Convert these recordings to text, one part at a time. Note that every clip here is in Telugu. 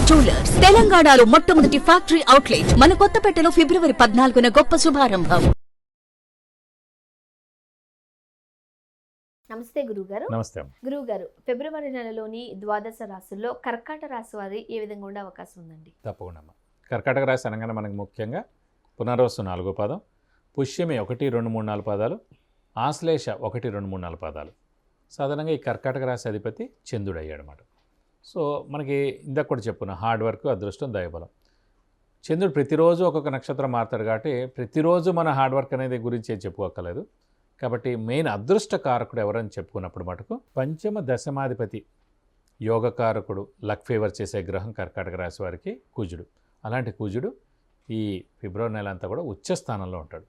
జ్యువెలర్స్ తెలంగాణలో మొట్టమొదటి ఫ్యాక్టరీ అవుట్లెట్ మన కొత్తపేటలో ఫిబ్రవరి పద్నాలుగున గొప్ప శుభారంభం. నమస్తే గురుగారు నమస్తే అమ్మ. గురువుగారు ఫిబ్రవరి నెలలోని ద్వాదశ రాశుల్లో కర్కాట రాశి వారి ఏ విధంగా ఉండే అవకాశం ఉందండి? తప్పకుండా అమ్మ. కర్కాటక రాశి అనగానే మనకి ముఖ్యంగా పునర్వసు నాలుగో పాదం పుష్యమి ఒకటి రెండు మూడు నాలుగు పాదాలు ఆశ్లేష ఒకటి రెండు మూడు నాలుగు పాదాలు. సాధారణంగా ఈ కర్కాటక రాశి అధిపతి చంద్రుడు అయ్యాడు అనమాట సో మనకి ఇందాక కూడా చెప్పున హార్డ్ వర్క్ అదృష్టం దయబలం. చంద్రుడు ప్రతిరోజు ఒక్కొక్క నక్షత్రం మారుతాడు కాబట్టి ప్రతిరోజు మన హార్డ్ వర్క్ అనేది గురించి చెప్పుకోకలేదు కాబట్టి మెయిన్ అదృష్ట కారకుడు ఎవరని చెప్పుకున్నప్పుడు మటుకు పంచమ దశమాధిపతి యోగకారకుడు లక్ ఫేవర్ చేసే గ్రహం కర్కాటక రాశి వారికి కూజుడు. అలాంటి కూజుడు ఈ ఫిబ్రవరి నెల అంతా కూడా ఉచ్చ స్థానంలో ఉంటాడు.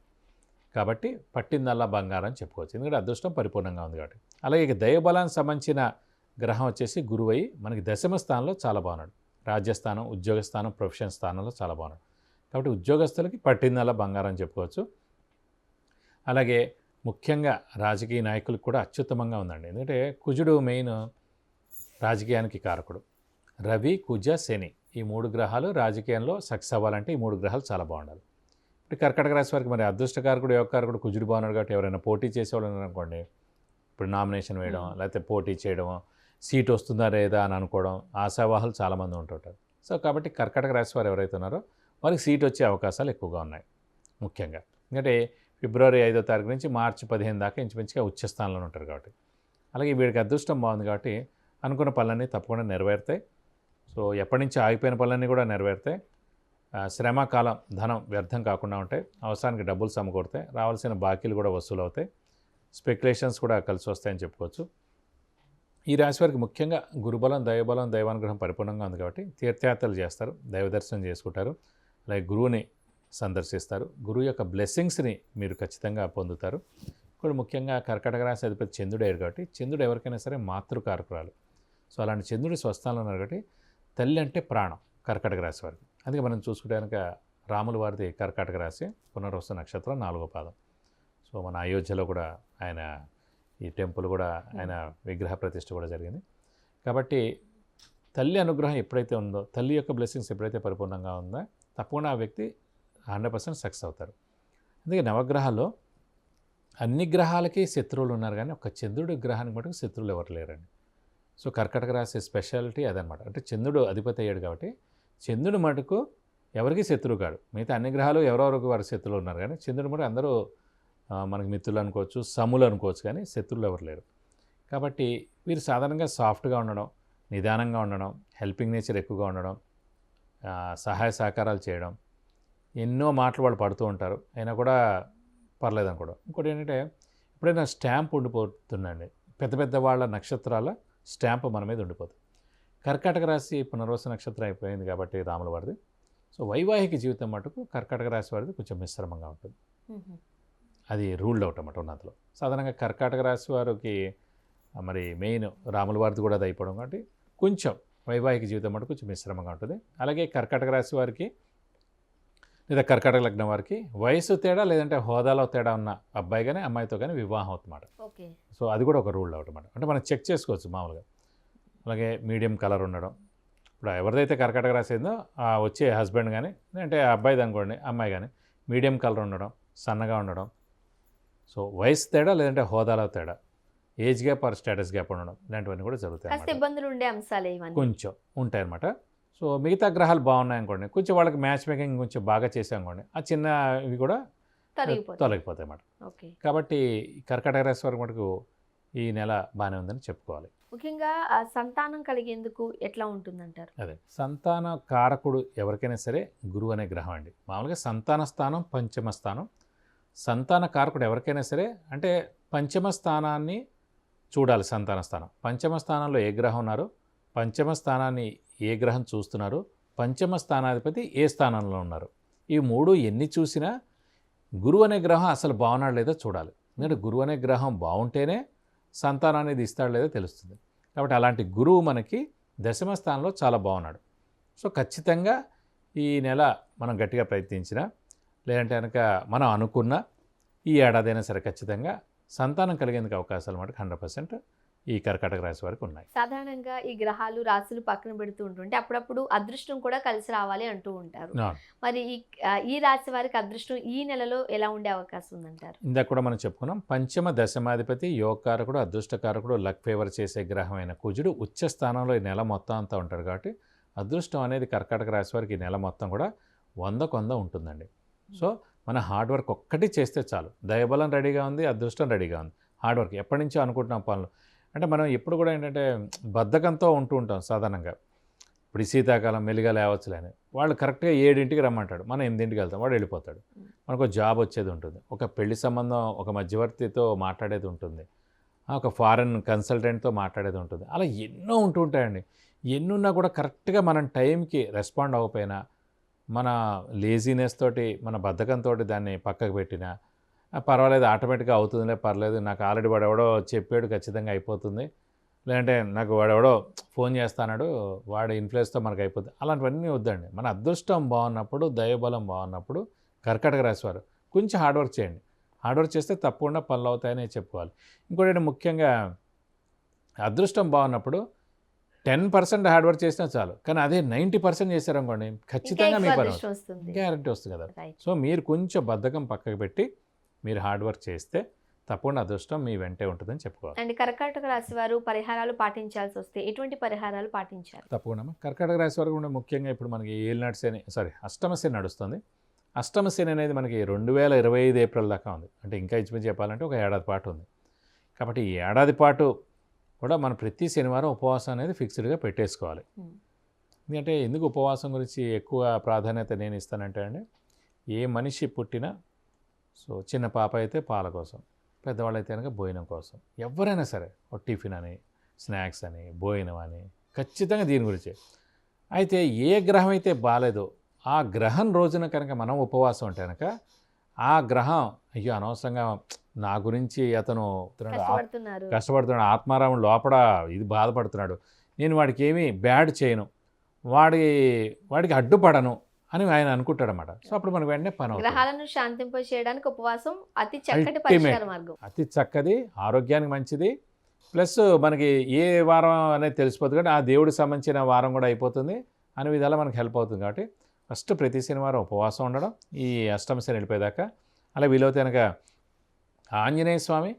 కాబట్టి పట్టిందల్లా బంగారం అని చెప్పుకోవచ్చు. ఎందుకంటే అదృష్టం పరిపూర్ణంగా ఉంది కాబట్టి. అలాగే దైవబలానికి సంబంధించిన గ్రహం వచ్చేసి గురువై మనకి దశమ స్థానంలో చాలా బాగున్నాడు. రాజ్యస్థానం ఉద్యోగ స్థానం ప్రొఫెషన్ స్థానంలో చాలా బాగున్నాడు. కాబట్టి ఉద్యోగస్తులకి పట్టిందల్లా బంగారం అని చెప్పుకోవచ్చు. అలాగే ముఖ్యంగా రాజకీయ నాయకులకు కూడా అత్యుత్తమంగా ఉందండి. ఎందుకంటే కుజుడు మెయిన్ రాజకీయానికి కారకుడు. రవి కుజ శని ఈ మూడు గ్రహాలు రాజకీయంలో సక్సెస్ అవ్వాలంటే ఈ మూడు గ్రహాలు చాలా బాగుండాలి. ఇప్పుడు కర్కటక రాశి వారికి మరి అదృష్టకారకుడు యోగకారకుడు కుజుడు బాగున్నాడు కాబట్టి ఎవరైనా పోటీ చేసేవాళ్ళు అనుకోండి ఇప్పుడు నామినేషన్ వేయడం లేకపోతే పోటీ చేయడం సీట్ వస్తుందా లేదా అని అనుకోవడం ఆశావాహాలు చాలామంది ఉంటుంటారు. సో కాబట్టి కర్కటక రాశి వారు ఎవరైతే ఉన్నారో వారికి సీట్ వచ్చే అవకాశాలు ఎక్కువగా ఉన్నాయి ముఖ్యంగా. ఎందుకంటే ఫిబ్రవరి ఐదో తారీఖు నుంచి మార్చి పదిహేను దాకా ఇంచుమించుగా ఉచ్చస్థానంలో ఉంటారు కాబట్టి. అలాగే వీడికి అదృష్టం బాగుంది కాబట్టి అనుకున్న పనులన్నీ తప్పకుండా నెరవేరుతాయి. సో ఎప్పటి నుంచి ఆగిపోయిన పనులన్నీ కూడా నెరవేరుతాయి. శ్రమకాలం శ్రమ కాలం ధనం వ్యర్థం కాకుండా ఉంటాయి. అవసరానికి డబ్బులు సమకూరుతాయి. రావాల్సిన బాకీలు కూడా వసూలు అవుతాయి స్పెక్యులేషన్స్ కూడా కలిసి వస్తాయని చెప్పుకోవచ్చు. ఈ రాశి వారికి ముఖ్యంగా గురుబలం దైవబలం దైవానుగ్రహం పరిపూర్ణంగా ఉంది కాబట్టి తీర్థయాత్రలు చేస్తారు దైవ దర్శనం చేసుకుంటారు అలాగే గురువుని సందర్శిస్తారు. గురువు యొక్క బ్లెస్సింగ్స్ని మీరు ఖచ్చితంగా పొందుతారు. ఇప్పుడు ముఖ్యంగా కర్కటక రాశి అధిపతి చంద్రుడయ్యారు కాబట్టి చంద్రుడు ఎవరికైనా సరే మాతృకారకురాలు. సో అలాంటి చంద్రుడి స్వస్థానంలో ఉన్నారు కాబట్టి తల్లి అంటే ప్రాణం కర్కటక రాశి వారికి. అందుకే మనం చూసుకుంటే కనుక రాముల వారిది కర్కాటక రాశి పునర్వస నక్షత్రం నాలుగో పాదం. సో మన అయోధ్యలో కూడా ఆయన ఈ టెంపుల్ కూడా ఆయన విగ్రహ ప్రతిష్ఠ కూడా జరిగింది. కాబట్టి తల్లి అనుగ్రహం ఎప్పుడైతే ఉందో తల్లి యొక్క బ్లెస్సింగ్స్ ఎప్పుడైతే పరిపూర్ణంగా ఉందో తప్పకుండా ఆ వ్యక్తి హండ్రెడ్ పర్సెంట్ సక్సెస్ అవుతారు. అందుకే నవగ్రహాల్లో అన్ని గ్రహాలకి శత్రువులు ఉన్నారు కానీ ఒక చంద్రుడి గ్రహానికి మటుకు శత్రువులు ఎవరు లేరండి. సో కర్కటక రాశి స్పెషాలిటీ అదనమాట. అంటే చంద్రుడు అధిపతి అయ్యాడు కాబట్టి చంద్రుడు మటుకు ఎవరికి శత్రువు కాడు. మిగతా అన్ని గ్రహాలు ఎవరెవరికి వారి శత్రువులు ఉన్నారు కానీ చంద్రుడు మటుకు అందరూ మనకి మిత్రులు అనుకోవచ్చు సములు అనుకోవచ్చు కానీ శత్రువులు ఎవరు లేరు. కాబట్టి వీరు సాధారణంగా సాఫ్ట్గా ఉండడం నిదానంగా ఉండడం హెల్పింగ్ నేచర్ ఎక్కువగా ఉండడం సహాయ సహకారాలు చేయడం ఎన్నో మాటలు వాళ్ళు పడుతూ ఉంటారు. అయినా కూడా పర్లేదు అనుకోవడం. ఇంకోటి ఏంటంటే ఎప్పుడైనా స్టాంప్ ఉండిపోతుందండి. పెద్ద పెద్ద వాళ్ళ నక్షత్రాల స్టాంప్ మన మీద ఉండిపోతుంది. కర్కాటక రాశి పునర్వస నక్షత్రం అయిపోయింది కాబట్టి రాముల వారిది సో వైవాహిక జీవితం మటుకు కర్కాటక రాశి వారిది కొంచెం మిశ్రమంగా ఉంటుంది. అది రూల్డ్ అవుట్ అన్నమాట ఉన్నంతలో. సాధారణంగా కర్కాటక రాశి వారికి మరి మెయిన్ రాముల వారిది కూడా అది అయిపోవడం కాబట్టి కొంచెం వైవాహిక జీవితం మటుకు కొంచెం మిశ్రమంగా ఉంటుంది. అలాగే కర్కాటక రాశి వారికి లేదా కర్కాటక లగ్నం వారికి వయసు తేడా లేదంటే హోదాలో తేడా ఉన్న అబ్బాయి కానీ అమ్మాయితో కానీ వివాహం అవుతుందన్నమాట. ఓకే. సో అది కూడా ఒక రూల్ అవుట్ అనమాట అంటే మనం చెక్ చేసుకోవచ్చు మామూలుగా. అలాగే మీడియం కలర్ ఉండడం. ఇప్పుడు ఎవరిదైతే కర్కాటక రాసేదో ఆ వచ్చే హస్బెండ్ కానీ అంటే ఆ అబ్బాయిది అనుకోండి అమ్మాయి కానీ మీడియం కలర్ ఉండడం సన్నగా ఉండడం సో వయసు తేడా లేదంటే హోదాలో తేడా. Age gap or status gap ఉండడం ఇలాంటివన్నీ కూడా జరుగుతాయి. ఇబ్బందులు ఉండే అంశాలే కొంచెం ఉంటాయన్నమాట. సో మిగతా గ్రహాలు బాగున్నాయి అనుకోండి కొంచెం వాళ్ళకి మ్యాచ్ మేకింగ్ కొంచెం బాగా చేసాం అనుకోండి ఆ చిన్న ఇవి కూడా తొలగిపోతాయి. అన్నమాట. ఓకే. కాబట్టి కర్కాటక రాశి వారికి మటుకు ఈ నెల బాగానే ఉందని చెప్పుకోవాలి. ముఖ్యంగా సంతానం కలిగేందుకు ఎట్లా ఉంటుందంటారు? అదే సంతాన కారకుడు ఎవరికైనా సరే గురువు అనే గ్రహం అండి. మామూలుగా సంతాన స్థానం పంచమ స్థానం సంతాన కారకుడు ఎవరికైనా సరే అంటే పంచమ స్థానాన్ని చూడాలి సంతాన స్థానం పంచమ స్థానంలో ఏ గ్రహం ఉన్నారు? పంచమ స్థానాన్ని ఏ గ్రహం చూస్తున్నారు? పంచమ స్థానాధిపతి ఏ స్థానంలో ఉన్నారు? ఈ మూడు ఎన్ని చూసినా గురువు అనే గ్రహం అసలు బాగున్నాడు లేదో చూడాలి. ఎందుకంటే గురువు అనే గ్రహం బాగుంటేనే సంతానం అనేది ఇస్తాడు లేదో తెలుస్తుంది. కాబట్టి అలాంటి గురువు మనకి దశమ స్థానంలో చాలా బాగున్నాడు. సో ఖచ్చితంగా ఈ నెల మనం గట్టిగా ప్రయత్నించినా లేదంటే కనుక మనం అనుకున్న ఈ ఏడాదైనా సరే ఖచ్చితంగా సంతానం కలిగేందుకు అవకాశాలు మటుకు హండ్రెడ్ పర్సెంట్ ఈ కర్కాటక రాశి వారికి ఉన్నాయి. సాధారణంగా ఈ గ్రహాలు రాశులు పక్కన పెడుతూ ఉంటుంటే అప్పుడప్పుడు అదృష్టం కూడా కలిసి రావాలి అంటూ ఉంటారు. మరి ఈ ఈ రాశి వారికి అదృష్టం ఈ నెలలో ఎలా ఉండే అవకాశం ఉందంటారు? ఇందాక కూడా మనం చెప్పుకున్నాం పంచమ దశమాధిపతి యోగకారకుడు అదృష్టకారకుడు లక్ ఫేవర్ చేసే గ్రహం అయిన కుజుడు ఉచ్చ స్థానంలో ఈ నెల మొత్తం అంతా ఉంటాడు కాబట్టి అదృష్టం అనేది కర్కాటక రాశి వారికి ఈ నెల మొత్తం కూడా వంద ఉంటుందండి. సో మన హార్డ్ వర్క్ ఒక్కటి చేస్తే చాలు. దయబలం రెడీగా ఉంది అదృష్టం రెడీగా ఉంది. హార్డ్ వర్క్ ఎప్పటి నుంచో అనుకుంటున్నాం పనులు అంటే మనం ఎప్పుడు కూడా ఏంటంటే బద్ధకంతో ఉంటూ ఉంటాం సాధారణంగా. ఇప్పుడు ఈ శీతాకాలం మెల్లిగా లేవచ్చులే అని వాళ్ళు కరెక్ట్గా ఏడింటికి రమ్మంటాడు. మనం ఎనిమిదింటికి వెళ్తాం వాడు వెళ్ళిపోతాడు. మనకు ఒక జాబ్ వచ్చేది ఉంటుంది. ఒక పెళ్ళి సంబంధం ఒక మధ్యవర్తితో మాట్లాడేది ఉంటుంది. ఒక ఫారెన్ కన్సల్టెంట్తో మాట్లాడేది ఉంటుంది. అలా ఎన్నో ఉంటూ ఉంటాయండి. ఎన్నున్నా కూడా కరెక్ట్గా మనం టైంకి రెస్పాండ్ అవ్వకపోయినా మన లేజినెస్ తోటి మన బద్ధకంతో దాన్ని పక్కకు పెట్టినా పర్వాలేదు ఆటోమేటిక్గా అవుతుందిలే పర్లేదు నాకు ఆల్రెడీ వాడెవడో చెప్పాడు ఖచ్చితంగా అయిపోతుంది. లేదంటే నాకు వాడెవడో ఫోన్ చేస్తాడు వాడి ఇన్ఫ్లుయెన్స్తో మనకు అయిపోతుంది అలాంటివన్నీ వద్దండి. మన అదృష్టం బాగున్నప్పుడు దైవబలం బాగున్నప్పుడు కర్కటక రాశివారు కొంచెం హార్డ్ వర్క్ చేయండి. హార్డ్ వర్క్ చేస్తే తప్పకుండా పనులు అవుతాయని చెప్పుకోవాలి. ఇంకోటి ముఖ్యంగా అదృష్టం బాగున్నప్పుడు టెన్ పర్సెంట్ హార్డ్ వర్క్ చేసినా చాలు. కానీ అదే నైంటీ పర్సెంట్ చేశారనుకోండి ఖచ్చితంగా మీ పని గ్యారంటీ వస్తుంది కదా. సో మీరు కొంచెం బద్ధకం పక్కకు పెట్టి మీరు హార్డ్ వర్క్ చేస్తే తప్పకుండా అదృష్టం మీ వెంటే ఉంటుందని చెప్పుకోవాలి. అండ్ కర్కాటక రాశి వారు పరిహారాలు పాటించాల్సి వస్తే ఎటువంటి పరిహారాలు పాటించాలి? తప్పకుండా. కర్కాటక రాశి వరకు కూడా ముఖ్యంగా ఇప్పుడు మనకి ఏలినాటి శని సారీ అష్టమ శని నడుస్తుంది. అష్టమ శని అనేది మనకి రెండు వేల ఇరవై ఐదు ఏప్రిల్ దాకా ఉంది. అంటే ఇంకా ఇంచుమించు చెప్పాలంటే ఒక ఏడాది పాటు ఉంది. కాబట్టి ఈ ఏడాది పాటు కూడా మనం ప్రతి శనివారం ఉపవాసం అనేది ఫిక్స్డ్గా పెట్టేసుకోవాలి. ఎందుకంటే ఎందుకు ఉపవాసం గురించి ఎక్కువ ప్రాధాన్యత నేను ఇస్తానంటే అండి ఏ మనిషి పుట్టినా సో చిన్న పాప అయితే పాల కోసం పెద్దవాళ్ళు అయితే కనుక భోజనం కోసం ఎవరైనా సరే ఒక టిఫిన్ అని స్నాక్స్ అని భోజనం అని ఖచ్చితంగా దీని గురించే అయితే ఏ గ్రహం అయితే బాగాలేదో ఆ గ్రహం రోజున కనుక మనం ఉపవాసం ఉంటే కనుక ఆ గ్రహం అయ్యో అనవసరంగా నా గురించి అతను కష్టపడుతున్నాడు. ఆత్మారాముడు లోపల ఇది బాధపడుతున్నాడు. నేను వాడికి ఏమీ బ్యాడ్ చేయను. వాడి వాడికి అడ్డుపడను అని ఆయన అనుకుంటాడు అనమాట సో అప్పుడు మనకు వెంటనే పని గ్రహాలను శాంతింప చేయడానికి ఉపవాసం అతి చక్కటి. పరిష్కార మార్గం. అతి చక్కది ఆరోగ్యానికి మంచిది. ప్లస్ మనకి ఏ వారం అనేది తెలిసిపోతుంది కాబట్టి ఆ దేవుడికి సంబంధించిన వారం కూడా అయిపోతుంది. అనే విధాలా మనకి హెల్ప్ అవుతుంది కాబట్టి ఫస్ట్ ప్రతి శనివారం ఉపవాసం ఉండడం ఈ అష్టమ శని వెళ్ళిపోయేదాకా అలా వీలవుతే కనుక ఆంజనేయ స్వామి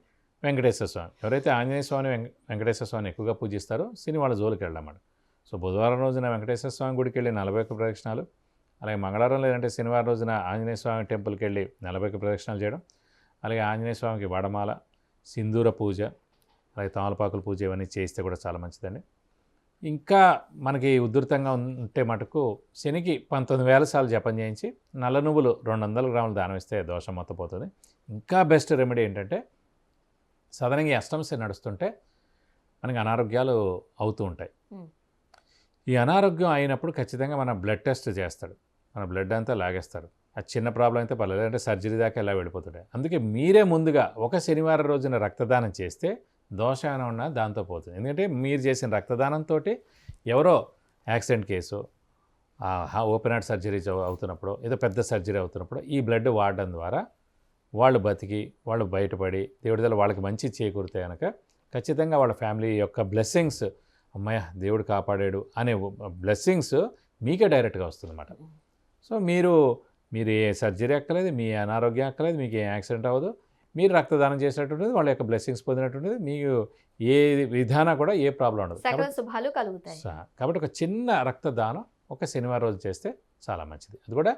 వెంకటేశ్వర స్వామి. ఎవరైతే ఆంజనేయ స్వామి వెంకటేశ్వర స్వామిని ఎక్కువగా పూజిస్తారో సినీ వాళ్ళ జోలికి వెళ్ళమాట సో బుధవారం రోజున వెంకటేశ్వర స్వామి గుడికి వెళ్ళి నలభై ఒక్క ప్రదక్షిణాలు అలాగే మంగళవారం లేదంటే శనివారం రోజున ఆంజనేయ స్వామి టెంపుల్కి వెళ్ళి నలభై ఒక్క ప్రదక్షిణాలు చేయడం అలాగే ఆంజనేయ స్వామికి వడమాల సింధూర పూజ అలాగే తమలపాకుల పూజ ఇవన్నీ చేస్తే కూడా చాలా మంచిదండి. ఇంకా మనకి ఉధృతంగా ఉంటే మటుకు శనికి పంతొమ్మిది వేల సార్లు జపం చేయించి నల్ల నువ్వులు రెండు వందల గ్రాములు దానం ఇస్తే దోషం మొత్తం పోతుంది. ఇంకా బెస్ట్ రెమెడీ ఏంటంటే సాధారణంగా అష్టమ శని నడుస్తుంటే మనకి అనారోగ్యాలు అవుతూ ఉంటాయి. ఈ అనారోగ్యం అయినప్పుడు ఖచ్చితంగా మన బ్లడ్ టెస్ట్ చేస్తాడు. మన బ్లడ్ అంతా లాగేస్తారు. అది చిన్న ప్రాబ్లం అయితే పర్లేదు అంటే సర్జరీ దాకా ఎలా వెళ్ళిపోతుంటాయి అందుకే మీరే ముందుగా ఒక శనివారం రోజున రక్తదానం చేస్తే దోష అని ఉన్నా దాంతో పోతుంది. ఎందుకంటే మీరు చేసిన రక్తదానంతో ఎవరో accident case open heart surgery అవుతున్నప్పుడు ఏదో పెద్ద సర్జరీ అవుతున్నప్పుడు ఈ బ్లడ్ వాడడం ద్వారా వాళ్ళు బతికి వాళ్ళు బయటపడి దేవుడి దగ్గర వాళ్ళకి మంచి చేకూరితే కనుక ఖచ్చితంగా వాళ్ళ ఫ్యామిలీ యొక్క బ్లెస్సింగ్స్ అమ్మాయ దేవుడు కాపాడాడు అనే బ్లెస్సింగ్స్ మీకే డైరెక్ట్గా వస్తుంది అన్నమాట సో మీరు మీరు ఏ సర్జరీ అక్కలేదు మీ అనారోగ్యం అక్కలేదు మీకు ఏ యాక్సిడెంట్ అవ్వదు. మీరు రక్తదానం చేసినటువంటిది వాళ్ళ యొక్క బ్లెస్సింగ్స్ పొందినటువంటిది మీకు ఏ విధానం కూడా ఏ ప్రాబ్లం ఉండదు. శుభాలు కలుగుతాయి. కాబట్టి ఒక చిన్న రక్తదానం ఒక శనివారం రోజు చేస్తే చాలా మంచిది. అది కూడా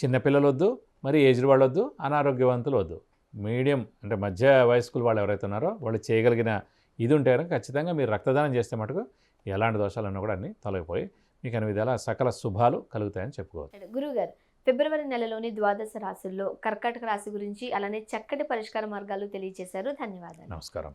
చిన్నపిల్లలు వద్దు మరి ఏజ్డ్ వాళ్ళు వద్దు అనారోగ్యవంతులు వద్దు. మీడియం అంటే మధ్య వయస్కులు వాళ్ళు ఎవరైతే ఉన్నారో వాళ్ళు చేయగలిగిన ఇది ఉంటే కనుక ఖచ్చితంగా మీరు రక్తదానం చేస్తే మటుకు ఎలాంటి దోషాలన్నా కూడా అన్నీ తొలగిపోయి మీకు అన్ని విధాల సకల శుభాలు కలుగుతాయని చెప్పుకోవచ్చు. గురుగారు ఫిబ్రవరి నెలలోని ద్వాదశ రాశుల్లో కర్కాటక రాశి గురించి అలానే చక్కటి పరిష్కార మార్గాలు తెలియజేశారు. ధన్యవాదాలు. నమస్కారం.